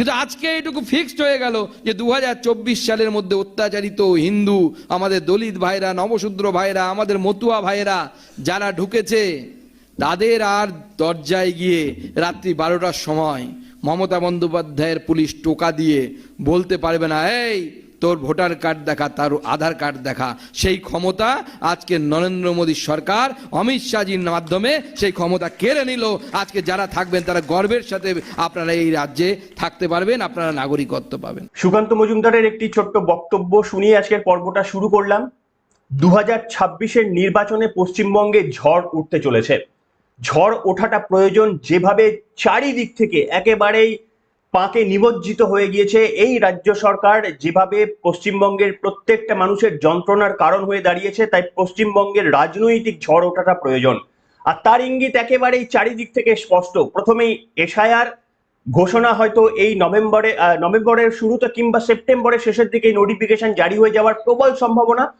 কিন্তু আজকে এটুকু ফিক্সড হয়ে গেল যে দু হাজার চব্বিশ সালের মধ্যে অত্যাচারিত হিন্দু, আমাদের দলিত ভাইরা, নবশূদ্র ভাইরা, আমাদের মতুয়া ভাইরা যারা ঢুকেছে, তাদের আর দরজায় গিয়ে রাত্রি বারোটার সময় মমতা বন্দ্যোপাধ্যায়ের পুলিশ টোকা দিয়ে বলতে পারবে না, এই তোর ভোটার কার্ড দেখা, তার আধার কার্ড দেখা। সেই ক্ষমতা আজকে নরেন্দ্র মোদীর সরকার অমিত শাহজির মাধ্যমে সেই ক্ষমতা কেড়ে নিল। আজকে যারা থাকবেন, তারা গর্বের সাথে আপনারা এই রাজ্যে থাকতে পারবেন, আপনারা নাগরিকত্ব পাবেন। সুকান্ত মজুমদারের একটি ছোট্ট বক্তব্য শুনিয়ে আজকের পর্বটা শুরু করলাম। দু হাজার নির্বাচনে পশ্চিমবঙ্গে ঝড় উঠতে চলেছে। ঝড় ওঠাটা প্রয়োজন যেভাবে চারিদিক থেকে, একেবারেই পাকে নিমজ্জিত হয়ে গিয়েছে এই রাজ্য সরকার। যেভাবে পশ্চিমবঙ্গের প্রত্যেকটা মানুষের যন্ত্রণার কারণ হয়ে দাঁড়িয়েছে, তাই পশ্চিমবঙ্গের রাজনৈতিক ঝড় ওঠাটা প্রয়োজন। আর তার ইঙ্গিত একেবারেই চারিদিক থেকে স্পষ্ট। প্রথমেই এসআইআর ঘোষণা হয়তো এই নভেম্বরে নভেম্বরের শুরুতে কিংবা সেপ্টেম্বরের শেষের দিকে নোটিফিকেশন জারি হয়ে যাওয়ার প্রবল সম্ভাবনা।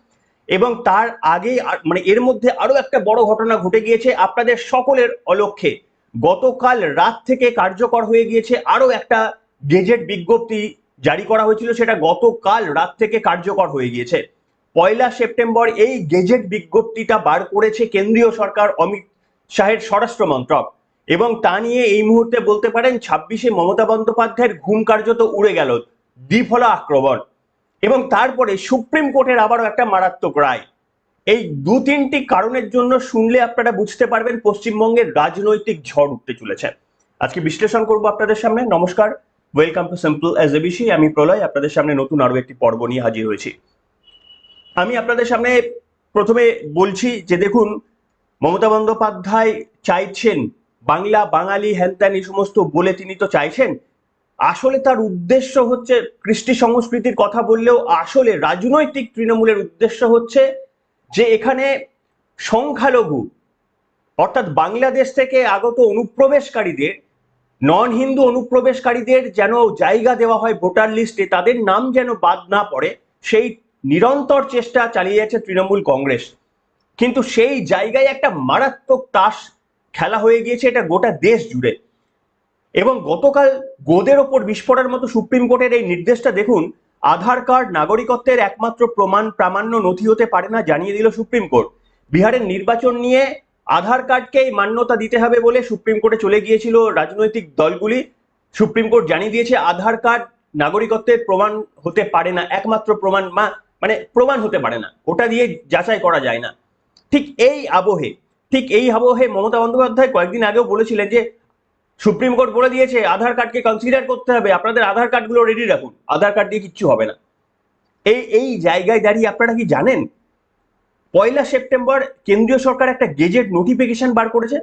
এবং তার আর- মানে এর মধ্যে আরও একটা বড় ঘটনা ঘটে গিয়েছে। আপনাদের সকলের অলক্ষ্যে গতকাল রাত থেকে কার্যকর হয়ে গিয়েছে আরও একটা গেজেট বিজ্ঞপ্তি জারি করা হয়েছিল, সেটা গতকাল রাত থেকে কার্যকর হয়ে গিয়েছে। পয়লা সেপ্টেম্বর এই গেজেট বিজ্ঞপ্তিটা বার করেছে কেন্দ্রীয় সরকার অমিত শাহের স্বরাষ্ট্র মন্ত্রক। এবং তা নিয়ে এই মুহূর্তে বলতে পারেন, ছাব্বিশে মমতা বন্দ্যোপাধ্যায়ের ঘুম কার্যত উড়ে গেল, দ্বিফলা আক্রমণ। এবং তারপরে সুপ্রিম কোর্টের আবারও একটা মারাত্মক রায়। এই দু তিনটি কারণের জন্য শুনলে আপনারা বুঝতে পারবেন পশ্চিমবঙ্গের রাজনৈতিক ঝড় উঠতে চলেছে। আজকে বিশ্লেষণ করব আপনাদের সামনে। নমস্কার। Welcome to simple as A B C Pralay, আপনাদের সামনে নতুন আরও একটি পর্ব নিয়ে হাজির হয়েছি। আমি আপনাদের সামনে প্রথমে বলছি যে দেখুন, মমতা বন্দ্যোপাধ্যায় চাইছেন বাংলা, বাঙালি হ্যান এই সমস্ত বলে তিনি তো চাইছেন। আসলে তার উদ্দেশ্য হচ্ছে কৃষ্টি সংস্কৃতির কথা বললেও আসলে রাজনৈতিক তৃণমূলের উদ্দেশ্য হচ্ছে যে এখানে সংখ্যালঘু, অর্থাৎ বাংলাদেশ থেকে আগত অনুপ্রবেশকারীদের নন হিন্দু অনুপ্রবেশকারীদের যেন জায়গা দেওয়া হয় ভোটার লিস্টে, তাদের নাম যেন বাদ না পড়ে, সেই নিরন্তর চেষ্টা চালিয়ে যাচ্ছে তৃণমূল কংগ্রেস। কিন্তু সেই জায়গায় একটা মারাত্মক তাস খেলা হয়ে গিয়েছে এটা গোটা দেশ জুড়ে। এবং গতকাল গোদের ওপর বিস্ফোরণের মতো সুপ্রিম কোর্টের এই নির্দেশটা দেখুন আধার কার্ড নাগরিকত্বের একমাত্র প্রমাণ প্রামাণ্য নথি হতে পারে না জানিয়ে দিল সুপ্রিম কোর্ট। বিহারের নির্বাচন নিয়ে আধার কার্ডকেই মান্যতা দিতে হবে বলে সুপ্রিম কোর্টে চলে গিয়েছিল রাজনৈতিক দলগুলি। সুপ্রিম কোর্ট জানিয়ে দিয়েছে, আধার কার্ড নাগরিকত্বের প্রমাণ হতে পারে না, একমাত্র প্রমাণ মানে প্রমাণ হতে পারে না। ওটা দিয়ে যাচাই করা যায় না। ঠিক এই আবহে, ঠিক এই আবহে মমতা বন্দ্যোপাধ্যায় কয়েকদিন আগেও বলেছিলেন যে সুপ্রিম কোর্ট বলে দিয়েছে, আধার কার্ডকে কনসিডার করতে হবে। আপনাদের আধার কার্ডগুলো রেডি রাখুন। আধার কার্ড দিয়ে কিচ্ছু হবে না। এই এই জায়গায় দাঁড়িয়ে আপনারা কি জানেন? পয়লা সেপ্টেম্বর কেন্দ্রীয় সরকার একটা গেজেট নোটিফিকেশন বার করেছে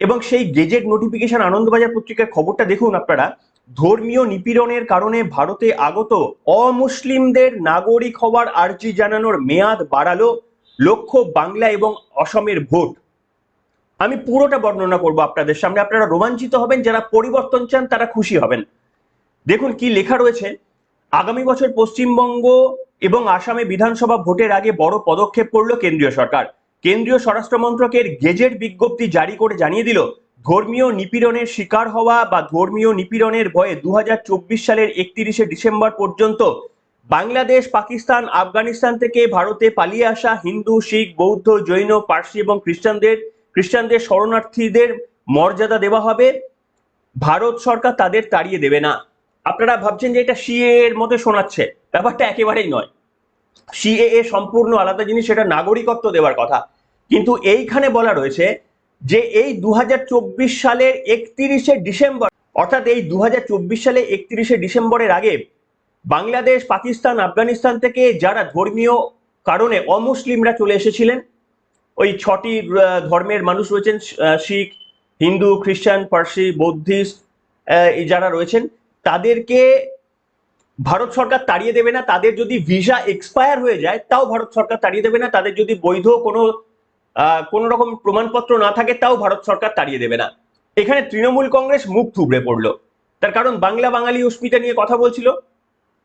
এবং সেই গেজেট নোটিফিকেশন আনন্দবাজার পত্রিকার খবরটা দেখুন আপনারা। ধর্মীয় নিপীড়নের কারণে ভারতে আগত অমুসলিমদের নাগরিক হওয়ার আর্জি জানানোর মেয়াদ বাড়ালো লক্ষ্য বাংলা এবং অসমের ভোট। আমি পুরোটা বর্ণনা করব আপনাদের সামনে। আপনারা রোমাঞ্চিত হবেন, যারা পরিবর্তন চান তারা খুশি হবেন। দেখুন কি লেখা রয়েছে, আগামী বছর পশ্চিমবঙ্গ এবং আসামে বিধানসভা ভোটের আগে বড় পদক্ষেপ করল কেন্দ্রীয় সরকার। কেন্দ্রীয় স্বরাষ্ট্র মন্ত্রকের গেজেট বিজ্ঞপ্তি জারি করে জানিয়ে দিল, ধর্মীয় নিপীড়নের শিকার হওয়া বা ধর্মীয় নিপীড়নের ভয়ে দু হাজার চব্বিশ সালের একত্রিশে ডিসেম্বর পর্যন্ত বাংলাদেশ, পাকিস্তান, আফগানিস্তান থেকে ভারতে পালিয়ে আসা হিন্দু, শিখ, বৌদ্ধ, জৈন, পার্সি এবং খ্রিস্টানদের খ্রিস্টানদের শরণার্থীদের মর্যাদা দেওয়া হবে। ভারত সরকার তাদের তাড়িয়ে দেবে না। আপনারা ভাবছেন যে এটা সিএ এর মতো শোনাচ্ছে। ব্যাপারটা একেবারেই নয়। সিএএ সম্পূর্ণ আলাদা জিনিস, সেটা নাগরিকত্ব দেওয়ার কথা। কিন্তু এইখানে বলা রয়েছে যে এই দু হাজার চব্বিশ সালের একত্রিশে ডিসেম্বর, অর্থাৎ এই দু হাজার চব্বিশ সালে একত্রিশে ডিসেম্বরের আগে বাংলাদেশ, পাকিস্তান, আফগানিস্তান থেকে যারা ধর্মীয় কারণে অমুসলিমরা চলে এসেছিলেন ওই ছটি ধর্মের মানুষ রয়েছেন শিখ, হিন্দু, খ্রিস্টান, পার্সি, বৌদ্ধিস্ট যারা রয়েছেন, তাদেরকে ভারত সরকার তাড়িয়ে দেবে না। তাদের যদি ভিসা এক্সপায়ার হয়ে যায়, তাও ভারত সরকার তাড়িয়ে দেবে না। তাদের যদি বৈধ কোনো কোনো রকম প্রমাণপত্র না থাকে, তাও ভারত সরকার তাড়িয়ে দেবে না। এখানে তৃণমূল কংগ্রেস মুখ থুবড়ে পড়ল। তার কারণ বাংলা বাঙালি অস্মিতা নিয়ে কথা বলছিল।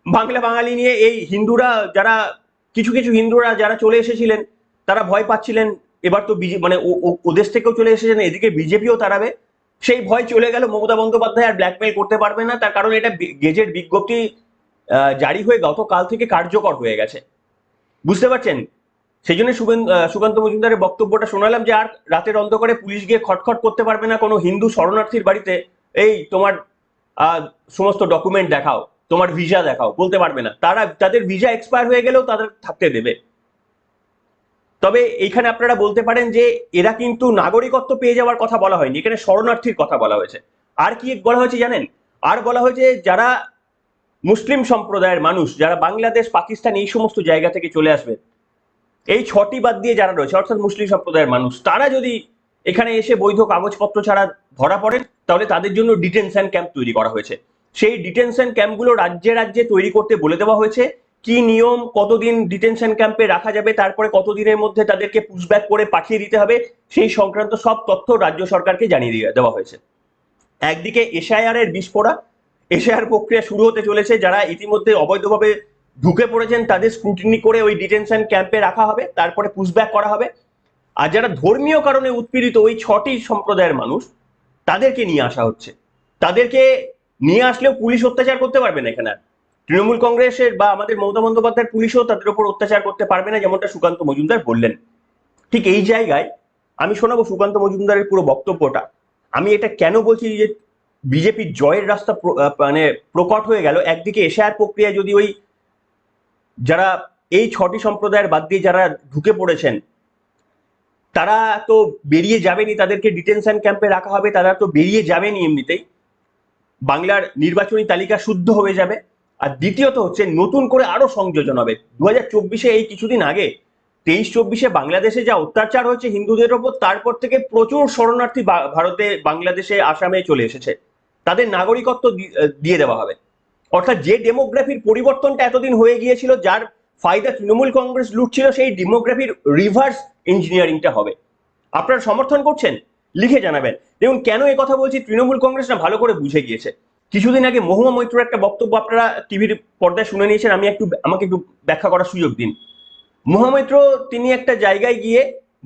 বাংলা বাঙালি নিয়ে এই হিন্দুরা, যারা, কিছু কিছু হিন্দুরা যারা চলে এসেছিলেন তারা ভয় পাচ্ছিলেন, এবার তো বিজে মানে ওদেশ থেকেও চলে এসেছেন, এদিকে বিজেপিও তাড়াবে। সেই ভয় চলে গেল মমতা বন্দ্যোপাধ্যায় আর ব্ল্যাকমেল করতে পারবে না, তার কারণ এটা গেজেট বিজ্ঞপ্তি জারি হয়ে গতকাল থেকে কার্যকর হয়ে গেছে। বুঝতে পারছেন? সেই জন্য সুকান্ত মজুমদারের বক্তব্যটা শোনালাম যে আর রাতের অন্ধকারে পুলিশ গিয়ে খটখট করতে পারবে না কোনো হিন্দু শরণার্থীর বাড়িতে, এই তোমার সমস্ত ডকুমেন্ট দেখাও, তোমার ভিসা দেখাও, বলতে পারবে না। তারা, তাদের ভিসা এক্সপায়ার হয়ে গেলেও তাদের থাকতে দেবে। তবে এইখানে আপনারা বলতে পারেন যে এরা কিন্তু নাগরিকত্ব পেয়ে যাওয়ার কথা বলা হয়নি। এখানে শরণার্থীর কথা বলা হয়েছে। আর কি বলা হয়েছে জানেন? আর বলা হয়েছে যারা মুসলিম সম্প্রদায়ের মানুষ, যারা বাংলাদেশ, পাকিস্তান এই সমস্ত জায়গা থেকে চলে আসবে, এই ছটি বাদ দিয়ে যারা রয়েছে, অর্থাৎ মুসলিম সম্প্রদায়ের মানুষ, তারা যদি এখানে এসে বৈধ কাগজপত্র ছাড়া ধরা পড়েন, তাহলে তাদের জন্য ডিটেনশন ক্যাম্প তৈরি করা হয়েছে। সেই ডিটেনশন ক্যাম্পগুলো রাজ্যে রাজ্যে তৈরি করতে বলে দেওয়া হয়েছে। কি নিয়ম, কতদিন ডিটেনশন ক্যাম্পে রাখা যাবে, তারপরে কতদিনের মধ্যে তাদেরকে পুশব্যাক করে পাঠিয়ে দিতে হবে, সেই সংক্রান্ত সব তথ্য রাজ্য সরকারকে জানিয়ে দিয়ে দেওয়া হয়েছে। একদিকে এসআইআর এর বিস্ফোরা এসআইআর প্রক্রিয়া শুরু হতে চলেছে, যারা ইতিমধ্যে অবৈধভাবে ঢুকে পড়েছেন, তাদের স্ক্রুটিনি করে ওই ডিটেনশন ক্যাম্পে রাখা হবে, তারপরে পুশব্যাক করা হবে। আর যারা ধর্মীয় কারণে উৎপীড়িত ওই ছটি সম্প্রদায়ের মানুষ, তাদেরকে নিয়ে আসা হচ্ছে। তাদেরকে নিয়ে আসলেও পুলিশ অত্যাচার করতে পারবে না এখানে আর। তৃণমূল কংগ্রেসের বা আমাদের মমতা বন্দ্যোপাধ্যায়ের পুলিশও তাদের উপর অত্যাচার করতে পারবে না, যেমনটা সুকান্ত মজুমদার বললেন। ঠিক এই জায়গায় আমি শোনাবো সুকান্ত মজুমদারের পুরো বক্তব্যটা। আমি এটা কেন বলছি যে বিজেপির জয়ের রাস্তা মানে প্রকট হয়ে গেল, একদিকে এশায়ার প্রক্রিয়া যদি ওই যারা এই ছটি সম্প্রদায়ের বাদ দিয়ে যারা ঢুকে পড়েছেন, তারা তো বেরিয়ে যাবেনি, তাদেরকে ডিটেনশন ক্যাম্পে রাখা হবে, তারা তো বেরিয়ে যাবেনি এমনিতেই। বাংলার নির্বাচনী তালিকা শুদ্ধ হয়ে যাবে। আর দ্বিতীয়ত হচ্ছে নতুন করে আরও সংযোজন হবে। দু হাজার চব্বিশে এই কিছুদিন আগে, তেইশ চব্বিশে বাংলাদেশে যা অত্যাচার হয়েছে হিন্দুদের ওপর, তারপর থেকে প্রচুর শরণার্থী ভারতে, বাংলাদেশে, আসামে চলে এসেছে। তাদের নাগরিকত্ব দিয়ে দেওয়া হবে। অর্থাৎ যে ডেমোগ্রাফির পরিবর্তনটা এতদিন হয়ে গিয়েছিল, যার ফায়দা তৃণমূল কংগ্রেস লুটছিল, সেই ডেমোগ্রাফির রিভার্স ইঞ্জিনিয়ারিংটা হবে। আপনারা সমর্থন করছেন? লিখে জানাবেন। দেখুন, কেন কথা বলছি? তৃণমূল কংগ্রেস না ভালো করে বুঝে গিয়েছে। কিছুদিন আগে মহুয়া মৈত্রর একটা বক্তব্য আপনারা টিভির পর্দায় শুনে নিয়েছেন, আমি একটু আমাকে একটু ব্যাখ্যা করার সুযোগ দিন। মহামৈত্র তিনি একটা জায়গায় গিয়ে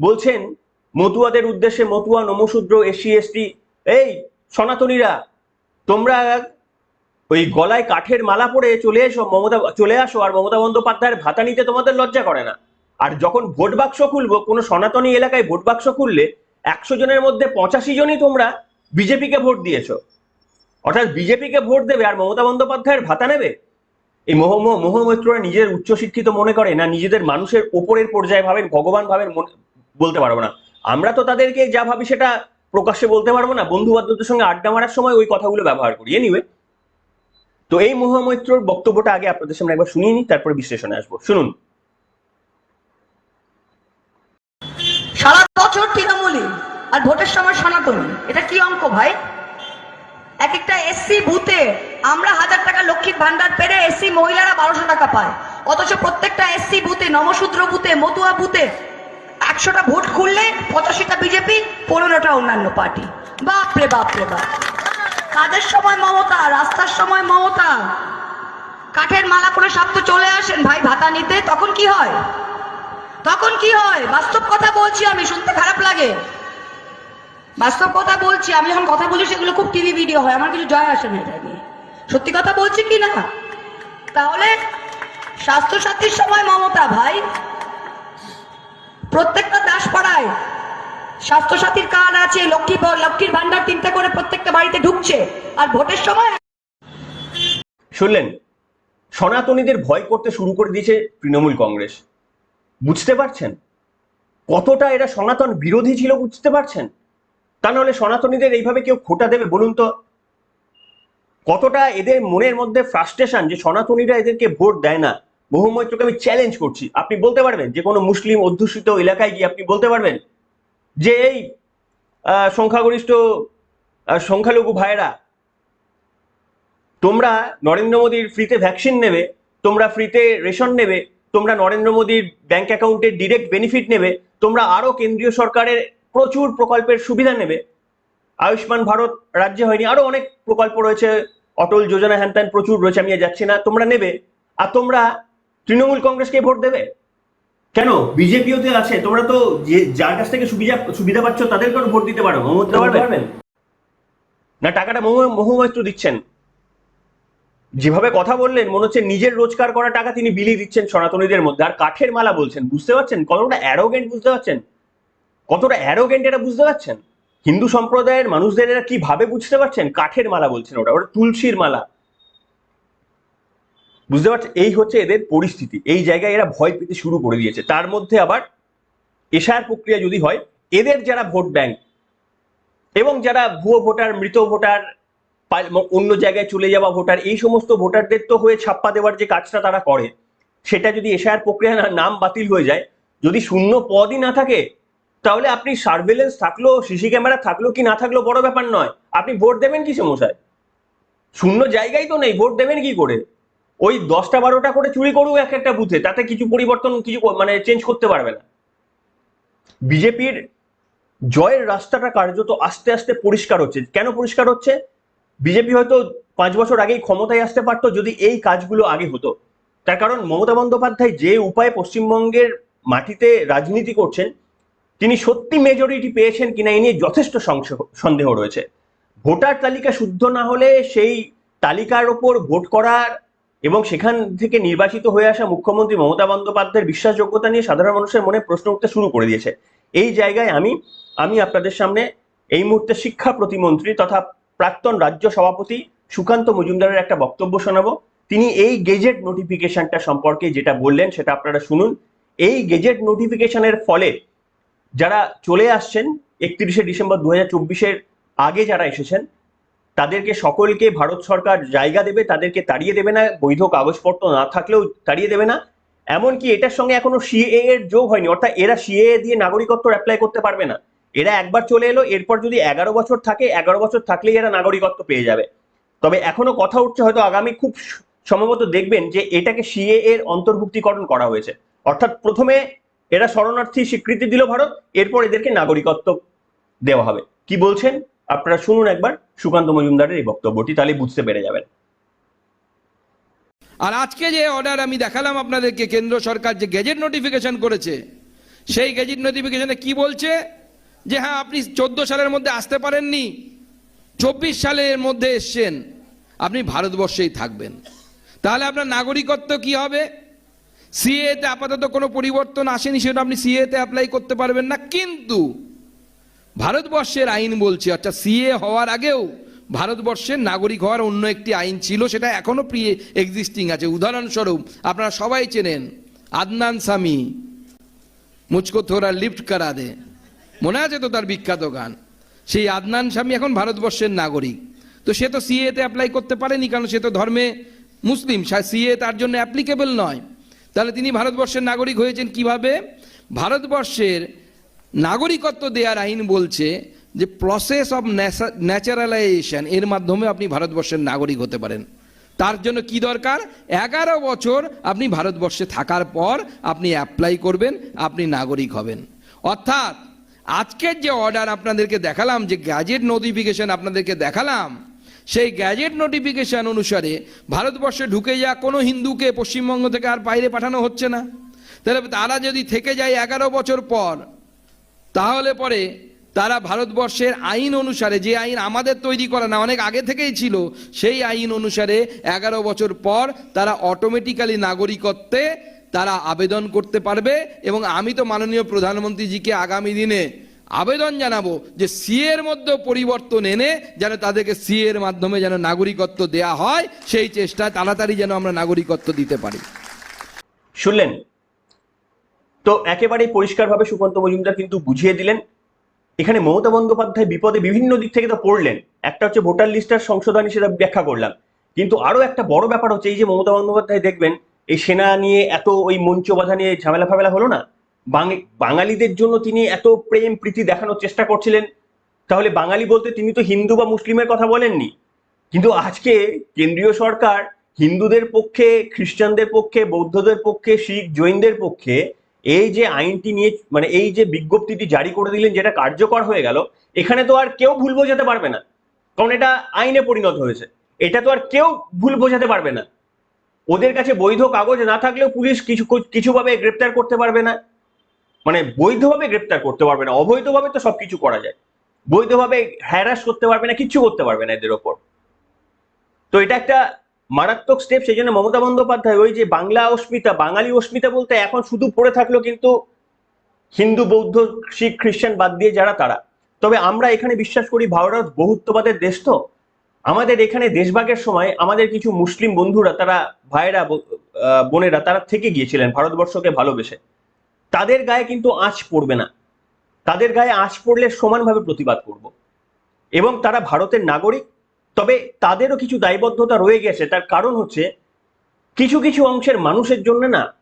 বলছেন, মতুয়াদের উদ্দেশ্যে মতুয়া, নমশূদ্র এসসি এসটি, এই সনাতনীরা, তোমরা ওই গলায় কাঠের মালা পরে চলে এসো, মমতা, চলে আসো, আর মমতা বন্দ্যোপাধ্যায়ের ভাতা নিতে তোমাদের লজ্জা করে না। আর যখন ভোট বাক্স খুলবো, কোনো সনাতনী এলাকায় ভোট বাক্স খুললে একশো জনের মধ্যে পঁচাশি জনই তোমরা বিজেপিকে ভোট দিয়েছ। অর্থাৎ বিজেপিকে ভোট দেবে আর মমতা বন্দ্যোপাধ্যায়ের ভাতা নেবে? এই মোহ মোহমৈত্ররা নিজের উচ্চশিক্ষিত মনে করে না নিজেদের মানুষের ওপরের পর্যায়ে ভাবেন, ভগবান ভাবেন বলতে পারব না? আমরা তো তাদেরকে যা ভাবি সেটা প্রকাশ্যে বলতে পারব না। বন্ধু বান্ধবদের সঙ্গে আড্ডা মারার সময় ওই কথাগুলো ব্যবহার করি। এনিওয়ে তো এই মোহমৈত্রর বক্তব্যটা আগে আপনাদের সামনে একবার শুনিয়ে নিই, তারপরে বিশ্লেষণে আসব। শুনুন। সারা বছর তৃণমূলী আর ভোটের সময় সনাতনী। এটা কি অঙ্ক ভাই? এক একটা এসসি বুথে আমরা হাজার টাকা লক্ষ্মীর ভান্ডার পেরে এসসি মহিলারা বারোশো টাকা পায়। অথচ প্রত্যেকটা এসসি বুথে নমশূদ্র বুথে মতুয়া বুথে একশোটা ভোট খুললে পঁচাশিটা বিজেপি পনেরোটা অন্যান্য পার্টি বাপরে বাপরে বাপ কাজের সময় মমতা, রাস্তার সময় মমতা। কাঠের মালা করে সব তো চলে আসেন। ভাই, ভাতা নিতে তখন কি হয়? তখন কি হয়? বাস্তব কথা বলছি আমি, শুনতে খারাপ লাগে। বাস্তব কথা বলছি, আমি যখন কথা বলি সেগুলো খুব টিভি ভিডিও হয়, আমার কিছু জয় আসে না এটা নিয়ে। সত্যি কথা বলছি কি না? তাহলে স্বাস্থ্যসাথীর সময় মমতা ভাই, প্রত্যেকটা দাস দাসপাড়ায় স্বাস্থ্যসাথীর কার্ড আছে, লক্ষ্মী লক্ষ্মীর ভান্ডার তিনটা করে প্রত্যেকটা বাড়িতে ঢুকছে, আর ভোটের সময় শুনলেন, সনাতনীদের ভয় করতে শুরু করে দিয়েছে তৃণমূল কংগ্রেস। বুঝতে পারছেন? কতটা এরা সনাতন বিরোধী ছিল বুঝতে পারছেন? তা নাহলে সনাতনীদের এইভাবে কেউ খোটা দেবে বলুন তো? কতটা এদের মনের মধ্যে ফ্রাস্ট্রেশন যে সনাতনীরা এদেরকে ভোট দেয় না? বহুমৈত্রকে আমি চ্যালেঞ্জ করছি। আপনি বলতে পারবেন যে কোনো মুসলিম অধ্যুষিত এলাকায় গিয়ে আপনি বলতে পারবেন যে এই সংখ্যাগরিষ্ঠ সংখ্যালঘু ভাইয়েরা, তোমরা নরেন্দ্র মোদীর ফ্রিতে ভ্যাকসিন নেবে, তোমরা ফ্রিতে রেশন নেবে, তোমরা নরেন্দ্র মোদীর ব্যাংক অ্যাকাউন্টের ডিরেক্ট বেনিফিট নেবে, তোমরা আরও কেন্দ্রীয় সরকারের প্রচুর প্রকল্পের সুবিধা নেবে। আয়ুষ্মান ভারত রাজ্যে হয়নি। আরও অনেক প্রকল্প রয়েছে। অটল যোজনা হ্যান প্রচুর রয়েছে আমি যাচ্ছি না। তোমরা নেবে। আর তোমরা তৃণমূল কংগ্রেসকে ভোট দেবে। কেন? বিজেপিওতে আছে। তোমরা তো যে যার কাছ থেকে সুবিধা সুবিধা পাচ্ছ তাদেরকেও ভোট দিতে পারো। মমতা পারবেন? না টাকাটা মোহ মোহমৈত্র দিচ্ছেন। যেভাবে কথা বললেন মনে হচ্ছে নিজের রোজগার করা টাকা তিনি বিলিয়ে দিচ্ছেন সনাতনীদের মধ্যে। আর কাঠের মালা বলছেন। বুঝতে পারছেন? কতটা অ্যারোগেন্ট বুঝতে পারছেন? কতটা অ্যারোগেন্ট এটা বুঝতে পারছেন? হিন্দু সম্প্রদায়ের মানুষদের এরা কি ভাবে বুঝতে পারছেন? কাঠের মালা বলছেন ওটা ওটা তুলসীর মালা। বুঝতে পারছেন? এই হচ্ছে এদের পরিস্থিতি। এই জায়গায় এরা ভয় পেতে শুরু করে দিয়েছে। তার মধ্যে আবার এশার প্রক্রিয়া যদি হয়, এদের যারা ভোট ব্যাংক এবং যারা ভুয়ো ভোটার, মৃত ভোটার অন্য জায়গায় চলে যাওয়া ভোটার, এই সমস্ত ভোটারদের তো হয়ে ছাপ্পা দেওয়ার যে কাজটা তারা করে, সেটা যদি এশার প্রক্রিয়া নাম বাতিল হয়ে যায়, যদি শূন্য পদই না থাকে তাহলে আপনি সার্ভেলেন্স থাকল সিসি ক্যামেরা থাকল কি না থাকল বড় ব্যাপার নয়। আপনি ভোট দেবেন কি সমস্যায় শূন্য জায়গায় তো নেই, ভোট দেবেন কি করে? ওই দশটা বারোটা করে চুরি করুক এক একটা বুথে তাতে কিছু পরিবর্তন, কিছু মানে চেঞ্জ করতে পারবে না। বিজেপির জয়ের রাস্তাটা কার্যত আস্তে আস্তে পরিষ্কার হচ্ছে। কেন পরিষ্কার হচ্ছে? বিজেপি হয়তো পাঁচ বছর আগেই ক্ষমতায় আসতে পারতো যদি এই কাজগুলো আগে হতো। তার কারণ মমতা বন্দ্যোপাধ্যায় যে উপায়ে পশ্চিমবঙ্গের মাটিতে রাজনীতি করছেন তিনি সত্যি মেজরিটি পেয়েছেন কিনা এ নিয়ে যথেষ্ট সন্দেহ রয়েছে। ভোটার তালিকা শুদ্ধ না হলে সেই তালিকার ওপর ভোট করার এবং সেখান থেকে নির্বাচিত হয়ে আসা মুখ্যমন্ত্রী মমতা বন্দ্যোপাধ্যায়ের বিশ্বাসযোগ্যতা নিয়ে সাধারণ মানুষের মনে প্রশ্ন উঠতে শুরু করে দিয়েছে। এই জায়গায় আমি আমি আপনাদের সামনে এই মুহূর্তে শিক্ষা প্রতিমন্ত্রী তথা প্রাক্তন রাজ্য সভাপতি সুকান্ত মজুমদারের একটা বক্তব্য শোনাবো। তিনি এই গেজেট নোটিফিকেশনটা সম্পর্কে যেটা বললেন সেটা আপনারা শুনুন। এই গেজেট নোটিফিকেশনের ফলে যারা চলে আসছেন একত্রিশে ডিসেম্বর দু হাজার আগে যারা এসেছেন, তাদেরকে সকলকে ভারত সরকার জায়গা দেবে, তাদেরকে তাড়িয়ে দেবে না, বৈধ কাগজপত্র না থাকলেও তাড়িয়ে দেবে না। এমনকি এটার সঙ্গে এখনও সিএ এর যোগ হয়নি, অর্থাৎ এরা সিএ দিয়ে নাগরিকত্ব অ্যাপ্লাই করতে পারবে না। এরা একবার চলে এলো, এরপর যদি এগারো বছর থাকে, এগারো বছর থাকলেই এরা নাগরিকত্ব পেয়ে যাবে। তবে এখনও কথা উঠছে, হয়তো আগামী খুব সম্ভবত দেখবেন যে এটাকে সিএ এর অন্তর্ভুক্তিকরণ করা হয়েছে। অর্থাৎ প্রথমে এরা শরণার্থী স্বীকৃতি দিল ভারত, এরপর এদেরকে নাগরিকত্ব দেওয়া হবে। কি বলছেন? আপনারা শুনুন একবার সুকান্ত মজুমদারের এই বক্তব্যটি, তাহলে বুঝতে পেরে যাবেন। আর আজকে যে অর্ডার আমি দেখালাম আপনাদেরকে, কেন্দ্র সরকার যে গেজেট নোটিফিকেশন করেছে, সেই গেজেট নোটিফিকেশনে কি বলছে? যে হ্যাঁ আপনি চোদ্দ সালের মধ্যে আসতে পারেননি, চব্বিশ সালের মধ্যে এসছেন, আপনি ভারতবর্ষেই থাকবেন। তাহলে আপনার নাগরিকত্ব কি হবে? সিএতে আপাতত কোনো পরিবর্তন আসেনি, সেটা আপনি সিএতে অ্যাপ্লাই করতে পারবেন না। কিন্তু ভারতবর্ষের আইন বলছে, অর্থাৎ সিএ হওয়ার আগেও ভারতবর্ষের নাগরিক হওয়ার অন্য একটি আইন ছিল, সেটা এখনও প্রি এক্সিস্টিং আছে। উদাহরণস্বরূপ, আপনারা সবাই চেনেন আদনান স্বামী মুচকো থোড়া লিফট করা দে। মনে আছে তো তার বিখ্যাত গান? সেই আদনান স্বামী এখন ভারতবর্ষের নাগরিক। তো সে তো সিএতে অ্যাপ্লাই করতে পারেনি, কারণ সে তো ধর্মে মুসলিম। সিএ তার জন্য অ্যাপ্লিকেবল নয়। তাহলে তিনি ভারতবর্ষের নাগরিক হয়েছেন কীভাবে? ভারতবর্ষের নাগরিকত্ব দেওয়ার আইন বলছে যে প্রসেস অফ ন্যাচারালাইজেশন এর মাধ্যমে আপনি ভারতবর্ষের নাগরিক হতে পারেন। তার জন্য কি দরকার? এগারো বছর আপনি ভারতবর্ষে থাকার পর আপনি অ্যাপ্লাই করবেন, আপনি নাগরিক হবেন। অর্থাৎ আজকের যে অর্ডার আপনাদেরকে দেখালাম, যে গ্যাজেট নোটিফিকেশন আপনাদেরকে দেখালাম সেই গ্যাজেট নোটিফিকেশন অনুসারে ভারতবর্ষে ঢুকে যা কোনো হিন্দুকে পশ্চিমবঙ্গ থেকে আর বাইরে পাঠানো হচ্ছে না। তাহলে তারা যদি থেকে যায় এগারো বছর পর, তাহলে পরে তারা ভারতবর্ষের আইন অনুসারে, যে আইন আমাদের তৈরি করা না, অনেক আগে থেকেই ছিল, সেই আইন অনুসারে এগারো বছর পর তারা অটোমেটিক্যালি নাগরিকত্বে তারা আবেদন করতে পারবে। এবং আমি তো মাননীয় প্রধানমন্ত্রীজিকে আগামী দিনে আবেদন জানাব যে সিএর মধ্যে পরিবর্তন এনে যেন তাদেরকে সিএর মাধ্যমে যেন নাগরিকত্ব দেয়া হয়, সেই চেষ্টায় তাড়াতাড়ি যেন আমরা নাগরিকত্ব দিতে পারি। শুনলেন? তো একেবারেই পরিষ্কারভাবে সুকান্ত মজুমদার কিন্তু বুঝিয়ে দিলেন। এখানে মমতা বন্দ্যোপাধ্যায় বিপদে বিভিন্ন দিক থেকে তো পড়লেন। একটা হচ্ছে ভোটার লিস্টার সংশোধনী সেটা ব্যাখ্যা করলাম। কিন্তু আরও একটা বড় ব্যাপার হচ্ছে, এই যে মমতা বন্দ্যোপাধ্যায় দেখবেন, এই সেনা নিয়ে এত ওই মঞ্চ বাধা নিয়ে ঝামেলা ফামেলা হলো না? বাঙালিদের জন্য তিনি এত প্রেম, প্রীতি দেখানোর চেষ্টা করছিলেন। তাহলে বাঙালি বলতে তিনি তো হিন্দু বা মুসলিমের কথা বলেননি। কিন্তু আজকে কেন্দ্রীয় সরকার হিন্দুদের পক্ষে, খ্রিস্টানদের পক্ষে, বৌদ্ধদের পক্ষে, শিখ, জৈনদের পক্ষে এই যে আইনটি নিয়ে মানে এই যে বিজ্ঞপ্তিটি জারি করে দিলেন যেটা কার্যকর হয়ে গেল, এখানে তো আর কেউ ভুল বোঝাতে পারবে না। কারণ এটা আইনে পরিণত হয়েছে। এটা তো আর কেউ ভুল বোঝাতে পারবে না। ওদের কাছে বৈধ কাগজ না থাকলেও পুলিশ কিছু কিছুভাবে গ্রেপ্তার করতে পারবে না। মানে বৈধভাবে গ্রেপ্তার করতে পারবে না অবৈধভাবে তো সবকিছু করা যায়। বৈধভাবে হ্যারাস করতে পারবে না কিচ্ছু করতে পারবে না এদের ওপর। তো এটা একটা মারাত্মক স্টেপ সেই জন্য মমতা বন্দ্যোপাধ্যায় ওই যে বাংলা অস্মিতা বাঙালি অস্মিতা বলতে এখন শুধু পড়ে থাকল কিন্তু হিন্দু বৌদ্ধ শিখ খ্রিস্টান বাদ দিয়ে যারা তারা। তবে আমরা এখানে বিশ্বাস করি ভারত বহুত্ববাদের দেশ তো। আমাদের এখানে দেশভাগের সময় আমাদের কিছু মুসলিম বন্ধুরা তারা ভাইয়েরা আহ, বোনেরা তারা থেকে গিয়েছিলেন ভারতবর্ষকে ভালোবেসে। তাদের গায়ে কিন্তু আঁচ পড়বে না। তাদের গায়ে আঁচ পড়লে সমানভাবে প্রতিবাদ করব। এবং তারা ভারতের নাগরিক, তবে তাদেরও কিছু দায়বদ্ধতা রয়ে গেছে। তার কারণ হচ্ছে, কিছু কিছু অংশের মানুষের জন্য না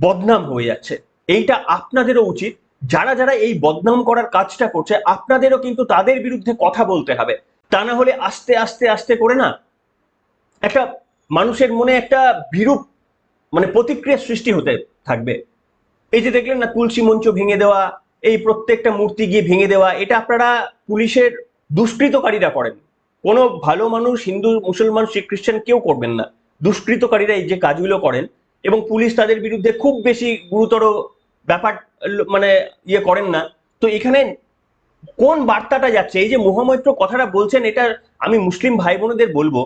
বদনাম হয়ে যাচ্ছে। এইটা আপনাদেরও উচিত। যারা যারা এই বদনাম করার কাজটা করছে, আপনাদেরও কিন্তু তাদের বিরুদ্ধে কথা বলতে হবে। তা না হলে আস্তে আস্তে আস্তে করে না একটা মানুষের মনে একটা বিরূপ মানে প্রতিক্রিয়া সৃষ্টি হতে থাকবে। এই যে দেখলেন না, তুলসী মঞ্চ ভেঙে দেওয়া, এই প্রত্যেকটা মূর্তি গিয়ে ভেঙে দেওয়া, এটা আপনারা পুলিশের দুষ্কৃতকারীরা করেন। কোনো ভালো মানুষ, হিন্দু, মুসলমান শিখ খ্রিস্টান কেউ করবেন না। দুষ্কৃতকারীরা এই যে কাজগুলো করেন এবং পুলিশ তাদের বিরুদ্ধে খুব বেশি গুরুতর ব্যাপার মানে ইয়ে করেন না। তো এখানে কোন বার্তাটা যাচ্ছে? এই যে মহামৈত্র কথাটা বলছেন, এটা আমি মুসলিম ভাই বোনদের বলব।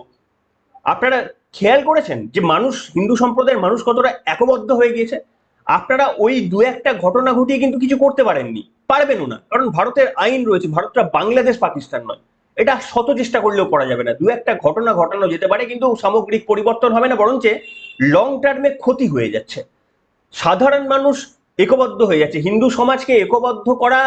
আপনারা খেয়াল করেছেন যে মানুষ, হিন্দু সম্প্রদায়ের মানুষ কতটা একবদ্ধ হয়ে গিয়েছে? আপনারা ওই দু একটা ঘটনা ঘটিয়ে কিন্তু কিছু করতে পারেননি। পারবেনও না। কারণ ভারতের আইন রয়েছে, ভারতটা বাংলাদেশ, পাকিস্তান নয়। এটা শত চেষ্টা করলেও করা যাবে না। দু একটা ঘটনা ঘটানো যেতে পারে, কিন্তু সামগ্রিক পরিবর্তন হবে না, বরঞ্চ লং টার্মে ক্ষতি হয়ে যাচ্ছে। সাধারণ মানুষ একবদ্ধ হয়ে যাচ্ছে। হিন্দু সমাজকে একবদ্ধ করা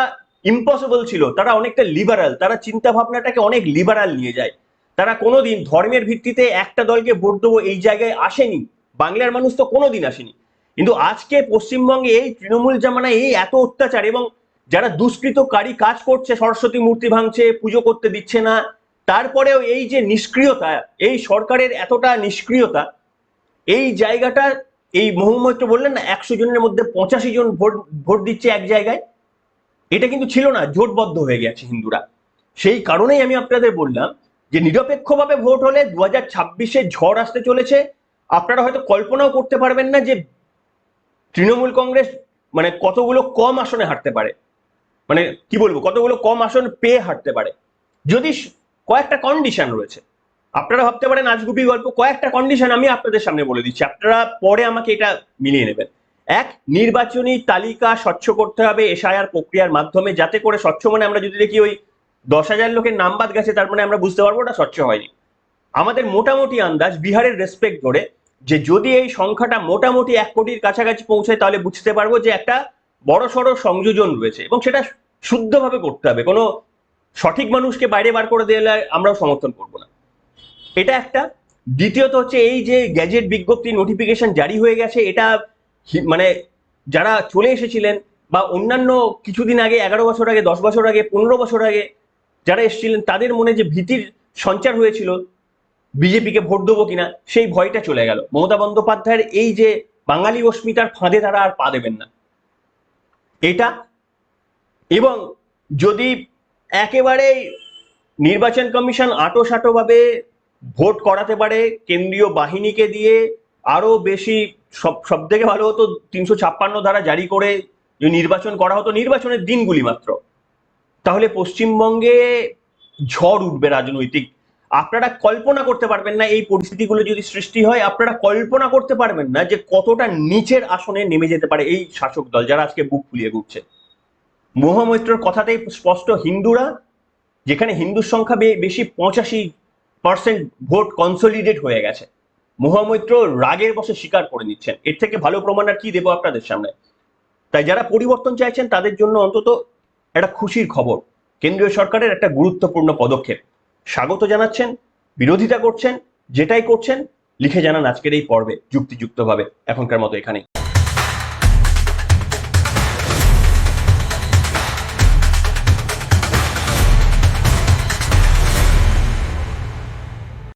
ইম্পসিবল ছিল। তারা অনেকটা লিবারাল তারা চিন্তা ভাবনাটাকে অনেক লিবারাল নিয়ে যায়। তারা কোনোদিন ধর্মের ভিত্তিতে একটা দলকে ভোট দেবো এই জায়গায় আসেনি। বাংলার মানুষ তো কোনোদিন আসেনি। কিন্তু আজকে পশ্চিমবঙ্গে এই তৃণমূল জামানায় এই এত অত্যাচার এবং যারা দুষ্কৃতকারী কাজ করছে, সরস্বতী মূর্তি ভাঙছে, পুজো করতে দিচ্ছে না, তারপরেও এই যে নিষ্ক্রিয়তা, এই সরকারের এতটা নিষ্ক্রিয়তা, এই জায়গাটা, এই মহুমৈত্র বললেন না, একশো জনের মধ্যে পঁচাশি জন ভোট ভোট দিচ্ছে এক জায়গায়? এটা কিন্তু ছিল না, জোটবদ্ধ হয়ে গেছে হিন্দুরা। সেই কারণেই আমি আপনাদের বললাম যে নিরপেক্ষভাবে ভোট হলে দু হাজার ঝড় আসতে চলেছে। আপনারা হয়তো কল্পনাও করতে পারবেন না যে তৃণমূল কংগ্রেস মানে কতগুলো কম আসনে হারতে পারে? মানে কি বলব, কতগুলো কম আসন পেয়ে হারতে পারে? যদি কয়েকটা কন্ডিশন রয়েছে। আপনারা ভাবতে পারেন আজগুবি গল্প, কয়েকটা কন্ডিশন আমি আপনাদের সামনে বলে দিচ্ছি। আপনারা পরে আমাকে এটা মিলিয়ে নেবেন। এক, নির্বাচনী তালিকা স্বচ্ছ করতে হবে এসআইআর প্রক্রিয়ার মাধ্যমে, যাতে করে স্বচ্ছ মানে আমরা যদি দেখি ওই দশ হাজার লোকের নাম বাদ গেছে, তার মানে আমরা বুঝতে পারব ওটা স্বচ্ছ হয়নি। আমাদের মোটামুটি আন্দাজ বিহারের রেসপেক্ট ধরে যে যদি এই সংখ্যাটা মোটামুটি এক কোটির কাছাকাছি পৌঁছায়, তাহলে বুঝতে পারব যে একটা বড় সড়ো সংযোজন রয়েছে এবং সেটা শুদ্ধভাবে করতে হবে। কোনো সঠিক মানুষকে বাইরে বার করে দিলে আমরাও সমর্থন করব না। এটা একটা। দ্বিতীয়ত হচ্ছে এই যে গ্যাজেট বিজ্ঞপ্তি, নোটিফিকেশন জারি হয়ে গেছে, এটা মানে যারা চলে এসেছিলেন বা অন্যান্য কিছুদিন আগে, এগারো বছর আগে, দশ বছর আগে, পনেরো বছর আগে যারা এসেছিলেন, তাদের মনে যে ভীতির সঞ্চার হয়েছিল বিজেপিকে ভোট দেবো কিনা, সেই ভয়টা চলে গেল। মমতা বন্দ্যোপাধ্যায়ের এই যে বাঙালি অস্মিতার ফাঁদে তারা আর পা দেবেন না। এটা এবং যদি একেবারে নির্বাচন কমিশন আটো ভাবে ভোট করাতে পারে, কেন্দ্রীয় বাহিনীকে দিয়ে আরও বেশি সব সব থেকে ভালো হতো তিনশো ছাপ্পান্ন ধারা জারি করে নির্বাচন করা হতো, নির্বাচনের দিনগুলি মাত্র। তাহলে পশ্চিমবঙ্গে ঝড় উঠবে রাজনৈতিক আপনারা কল্পনা করতে পারবেন না এই পরিস্থিতিগুলো যদি সৃষ্টি হয়, আপনারা কল্পনা করতে পারবেন না যে কতটা নিচের আসনে নেমে যেতে পারে এই শাসক দল যারা আজকে বুক ফুলিয়ে ঘুরছে। মহামৈত্রর কথাতেই স্পষ্ট, হিন্দুরা, যেখানে হিন্দুর সংখ্যা বেশি, পঁচাশি পার্সেন্ট ভোট কনসলিডেট হয়ে গেছে। মহামৈত্র রাগের বসে স্বীকার করে নিচ্ছেন। এর থেকে ভালো প্রমাণ আর কি দেবো আপনাদের সামনে? তাই যারা পরিবর্তন চাইছেন, তাদের জন্য অন্তত একটা খুশির খবর। কেন্দ্রীয় সরকারের একটা গুরুত্বপূর্ণ পদক্ষেপ। স্বাগত জানাচ্ছেন, বিরোধিতা করছেন, যেটাই করছেন, লিখে জানান আজকের এই পর্বে যুক্তিযুক্তভাবে, এখনকার মতো এখানেই।